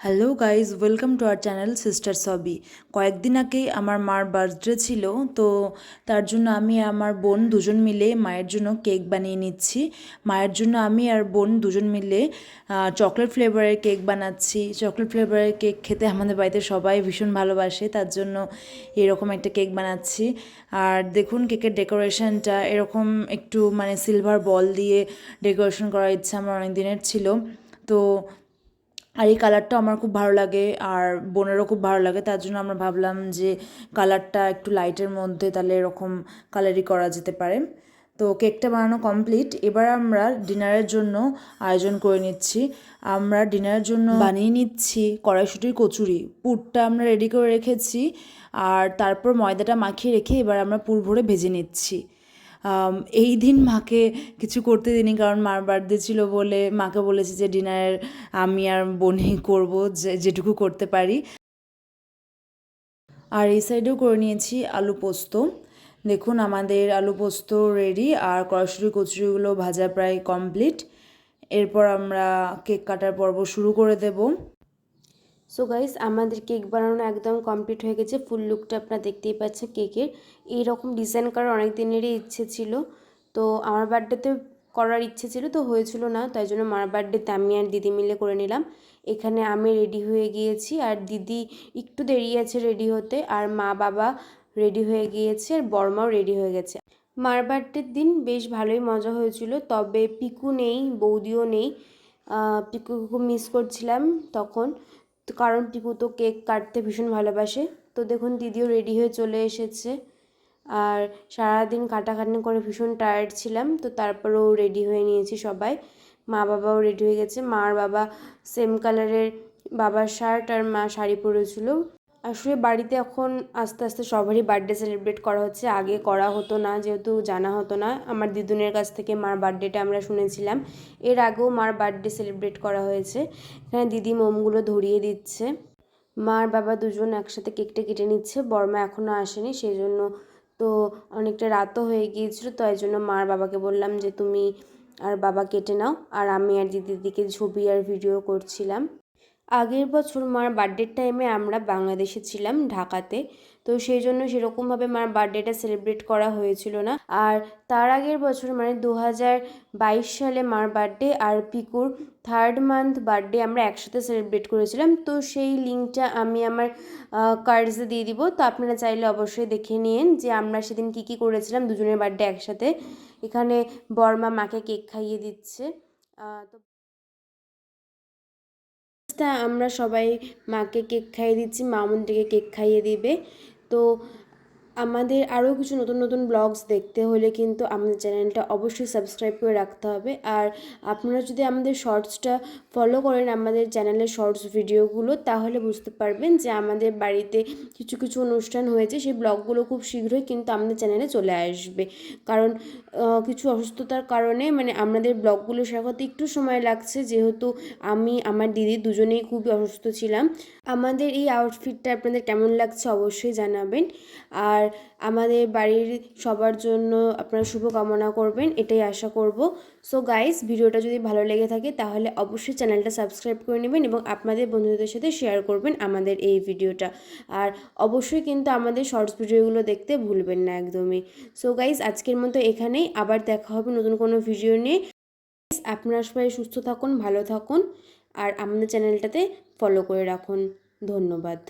Hello guys welcome to our channel sister সবি কয়েকদিন আগেই আমার মার বার্থডে ছিল, তো তার জন্য আমি আমার বোন দুজন মিলে মায়ের জন্য কেক বানিয়ে নিচ্ছি। মায়ের জন্য আমি আর বোন দুজন মিলে চকলেট ফ্লেভারের কেক বানাচ্ছি। চকলেট ফ্লেভারের কেক খেতে আমাদের বাড়িতে সবাই ভীষণ ভালোবাসে, তার জন্য এরকম একটা কেক বানাচ্ছি। আর দেখুন কেকের ডেকোরেশনটা এরকম একটু মানে সিলভার বল দিয়ে ডেকোরেশন করার ইচ্ছা আমার অনেক দিনের ছিল। তো আর এই কালারটা আমার খুব ভালো লাগে, আর বোনেরও খুব ভালো লাগে, তার জন্য আমরা ভাবলাম যে কালারটা একটু লাইটের মধ্যে তাহলে এরকম কালারই করা যেতে পারে। তো কেকটা বানানো কমপ্লিট এবার আমরা ডিনারের জন্য আয়োজন করে নিচ্ছি। আমরা ডিনারের জন্য বানিয়ে নিচ্ছি কড়াইশুটির কচুরি, পুরটা আমরা রেডি করে রেখেছি, আর তারপর ময়দাটা মাখিয়ে রেখে এবার আমরা পুর ভরে ভেজে নিচ্ছি। এই দিন মাকে কিছু করতে দিইনি, কারণ মার বার্থডে ছিল বলে মাকে বলেছি যে ডিনারের আমি আর বোনই করব যেটুকু করতে পারি। আর এই সাইডেও করে নিয়েছি আলু পোস্ত। দেখুন, আমাদের আলু পোস্ত রেডি আর কড়াশুটি কচুরিগুলো ভাজা প্রায় কমপ্লিট এরপর আমরা কেক কাটার পর্ব শুরু করে দেব। সো গাইস আমাদের কেক বানানো একদম কমপ্লিট হয়ে গেছে। ফুল লুকটা আপনারা দেখতেই পাচ্ছেন কেকের এইরকম ডিজাইন করার অনেক দিনেরই ইচ্ছে ছিল। তো আমার বার্থডেতে করার ইচ্ছে ছিল, তো হয়েছিল না। তাই জন্য মার বার্থডেতে আমি আর দিদি মিলে করে নিলাম। এখানে আমি রেডি হয়ে গিয়েছি আর দিদি একটু দেরি আছে রেডি হতে। আর মা বাবা রেডি হয়ে গিয়েছে আর বর্মাও রেডি হয়ে গেছে। মার বার্থডের দিন বেশ ভালোই মজা হয়েছিল। তবে পিকু নেই, বৌদিও নেই। পিকু খুব মিস করছিলাম তখন। তো কারণ টিপু তো কেক কাটতে ভীষণ ভালোবাসে। তো দেখুন, দিদিও রেডি হয়ে চলে এসেছে। আর সারাদিন কাটাকাটি করে ভীষণ টায়ার্ড ছিলাম, তো তারপরেও রেডি হয়ে নিয়েছি সবাই। মা বাবাও রেডি হয়ে গেছে। মার বাবা সেম কালারের বাবার শার্ট আর মা শাড়ি পরেছিল। আসলে বাড়িতে এখন আস্তে আস্তে সবারই বার্থডে সেলিব্রেট করা হচ্ছে। আগে করা হতো না, যেহেতু জানা হতো না। আমার দিদুনের কাছ থেকে মার বার্থডেটা আমরা শুনেছিলাম। এর আগেও মার বার্থডে সেলিব্রেট করা হয়েছে। এখানে দিদি মোমগুলো ধরিয়ে দিচ্ছে। মার বাবা দুজন একসাথে কেকটা কেটে নিচ্ছে। বর্মা এখনও আসেনি সেই জন্য তো অনেকটা রাতও হয়ে গিয়েছিল। তো এই জন্য মার বাবাকে বললাম যে, তুমি আর বাবা কেটে নাও। আর আমি আর দিদির দিকে ছবি আর ভিডিও করছিলাম। আগের বছর মার বার্থডের টাইমে আমরা বাংলাদেশে ছিলাম, ঢাকাতে। তো সেই জন্য সেরকমভাবে মার বার্থডেটা সেলিব্রেট করা হয়েছিল না। আর তার আগের বছর মানে দু হাজার বাইশ সালে মার বার্থডে আর পিকুর থার্ড মান্থ বার্থডে আমরা একসাথে সেলিব্রেট করেছিলাম। তো সেই লিঙ্কটা আমি আমার কার্ডসে দিয়ে দিব। তো আপনারা চাইলে অবশ্যই দেখে নিন যে আমরা সেদিন কী কী করেছিলাম দুজনের বার্থডে একসাথে। এখানে বর্মা মাকে কেক খাইয়ে দিচ্ছে। তো তা আমরা সবাই মাকে কেক খাইয়ে দিচ্ছি মা কেক খাইয়ে দিবে। তো আমাদের আরও কিছু নতুন নতুন ব্লগস দেখতে হলে কিন্তু আমাদের চ্যানেলটা অবশ্যই সাবস্ক্রাইব করে রাখতে হবে। আর আপনারা যদি আমাদের শর্টসটা ফলো করেন আমাদের চ্যানেলের শর্টস ভিডিওগুলো, তাহলে বুঝতে পারবেন যে আমাদের বাড়িতে কিছু কিছু অনুষ্ঠান হয়েছে, সেই ব্লগগুলো খুব শীঘ্রই কিন্তু আমাদের চ্যানেলে চলে আসবে। কারণ কিছু অসুস্থতার কারণে মানে আমাদের ব্লগগুলো শেয়ার একটু সময় লাগছে, যেহেতু আমি, আমার দিদি দুজনেই খুবই অসুস্থ ছিলাম। আমাদের এই আউটফিটটা আপনাদের কেমন লাগছে অবশ্যই জানাবেন। আর আমাদের বাড়ির সবার জন্য আপনারা শুভকামনা করবেন, এটাই আশা করব। সো গাইস ভিডিওটা যদি ভালো লেগে থাকে তাহলে অবশ্যই চ্যানেলটা সাবস্ক্রাইব করে নেবেন এবং আপনাদের বন্ধুদের সাথে শেয়ার করবেন আমাদের এই ভিডিওটা। আর অবশ্যই কিন্তু আমাদের শর্টস ভিডিওগুলো দেখতে ভুলবেন না একদমই। সো গাইস আজকের মতো এখানেই, আবার দেখা হবে নতুন কোনো ভিডিও নিয়ে। আপনারা সবাই সুস্থ থাকুন, ভালো থাকুন, আর আমাদের চ্যানেলটাতে ফলো করে রাখুন। ধন্যবাদ।